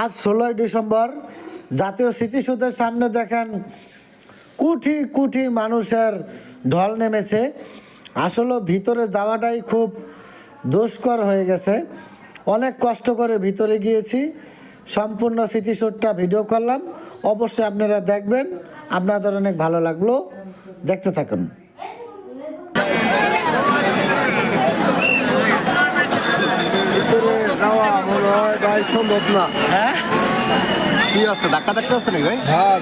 আজ ষোলোই ডিসেম্বর জাতীয় স্মৃতিসৌধের সামনে দেখেন কোটি কোটি মানুষের ঢল নেমেছে। আসলে ভিতরে যাওয়াটাই খুব দুষ্কর হয়ে গেছে। অনেক কষ্ট করে ভিতরে গিয়েছি। সম্পূর্ণ স্মৃতিসৌধটা ভিডিও করলাম। অবশ্যই আপনারা দেখবেন। আপনাদের অনেক ভালো লাগল। দেখতে থাকুন ভিতরে যাওয়া মনে হয় ভাই সম্ভব না। হ্যাঁ? কি আছে ধাক্কা ধাক্কা আছে নাকি ভাই? হ্যাঁ।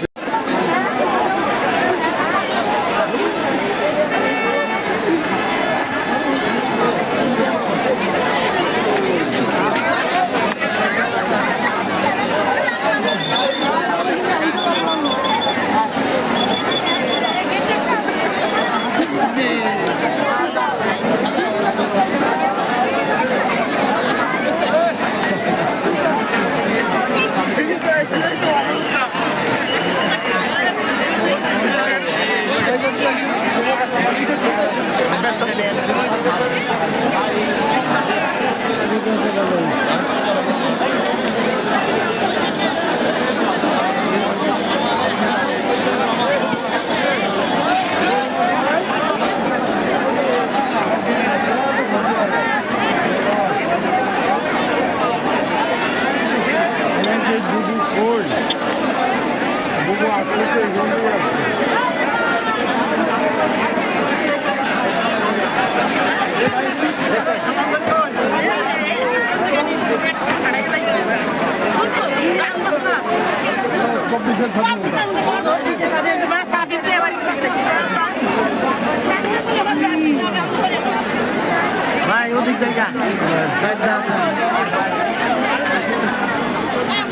ভাই, ওদিক জায়গা।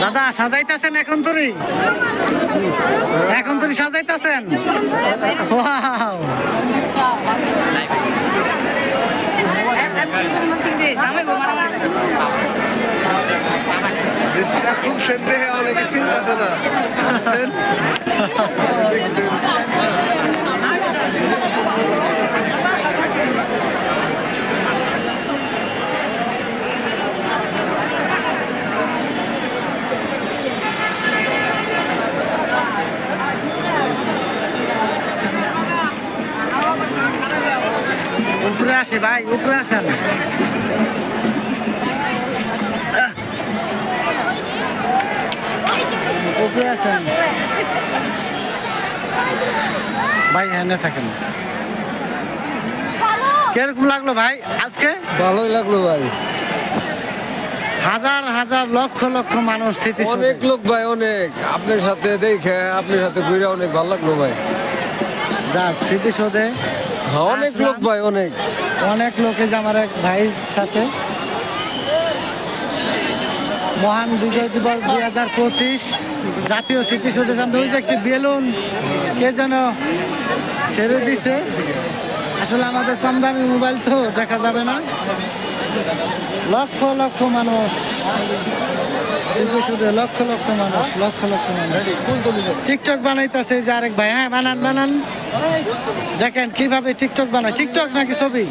দাদা, সাজাইতেছেন এখন তুরি এখন তুরি সাজাইতেছেন? খুব সন্দেহে অনেকে চিন্তা না বুঝছেন? উপরে আসে ভাই উপরে আসেন উপরে আসেন ভাই এনে থাকেন। কীরকম লাগল ভাই আজকে? ভালোই লাগল ভাই। হাজার হাজার লক্ষ লক্ষ মানুষ স্মৃতি অনেক লোক ভাই অনেক। আপনার সাথে দেখে আপনার সাথে ঘুরে অনেক ভালো লাগল ভাই। যাক স্মৃতিসৌধে। হ্যাঁ, অনেক লোক ভাই অনেক। অনেক লোকে যে আমার এক ভাইয়ের সাথে। মহান বিজয় দিবস দুই হাজার পঁচিশ। জাতীয় স্মৃতিসৌধের সামনে ওই যে একটি বেলুন, কে যেন ছেড়ে দিছে। আসলে আমাদের কম দামি মোবাইল তো, দেখা যাবে না। লক্ষ লক্ষ মানুষ লক্ষ লক্ষ মানুষ, লক্ষ লক্ষ মানুষ। টিকটক বানাইতেছে যে আরেক ভাই। হ্যাঁ বানান বানান। দেখেন কীভাবে টিকটক বানায়। টিকটক নাকি ছবি?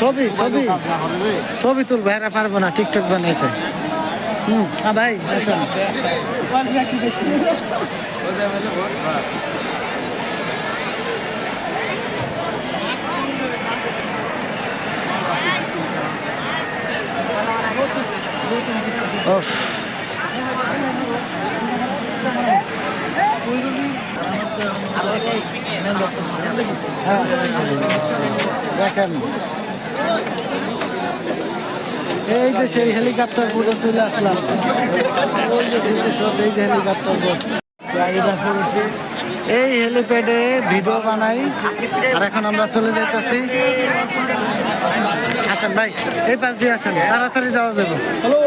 ছবি ছবি। ছবি তুল ভাইরা পারব না টিকটক বানাইতে। হুম হ্যাঁ ভাই আসুন ওফ। হ্যাঁ দেখেন এই যে সেই হেলিকপ্টার বোর্ডে চলে আসলাম। ওই যে এই যে হেলিকপ্টার এই হেলিপ্যাডে ভিডিও বানাই। আর এখন আমরা চলে যাইতেছি। আসেন ভাই এই পাশ দিয়ে আসেন। তাড়াতাড়ি যাওয়া যাবে। হ্যালো।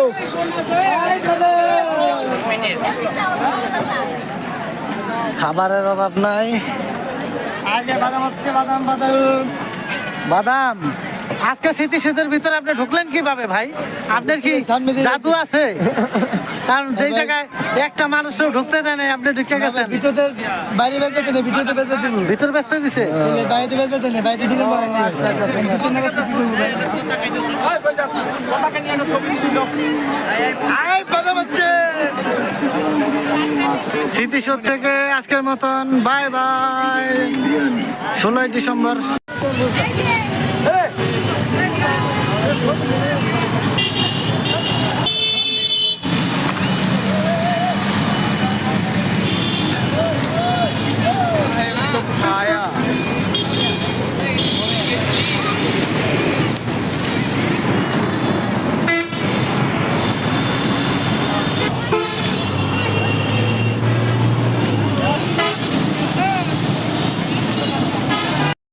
খাবারের অভাব নাই। বাদাম হচ্ছে বাদাম বাদাম। বাদাম? আজকে স্মৃতিসৌধের ভিতরে আপনি ঢুকলেন কীভাবে ভাই? আপনার কি জাদু আছে? কারণ যেই জায়গায় একটা মানুষও ঢুকতে দেয় না আপনি ঢুকে গেছেন। ভিতরে বাইরে করতে নেই ভিতরে করতে নেই। ভিতর ব্যস্ত দিছে? বাইরে করতে নেই বাইরে দিকে স্মৃতিসৌধ থেকে আজকের মতন বাই বাই। ষোলোই ডিসেম্বর।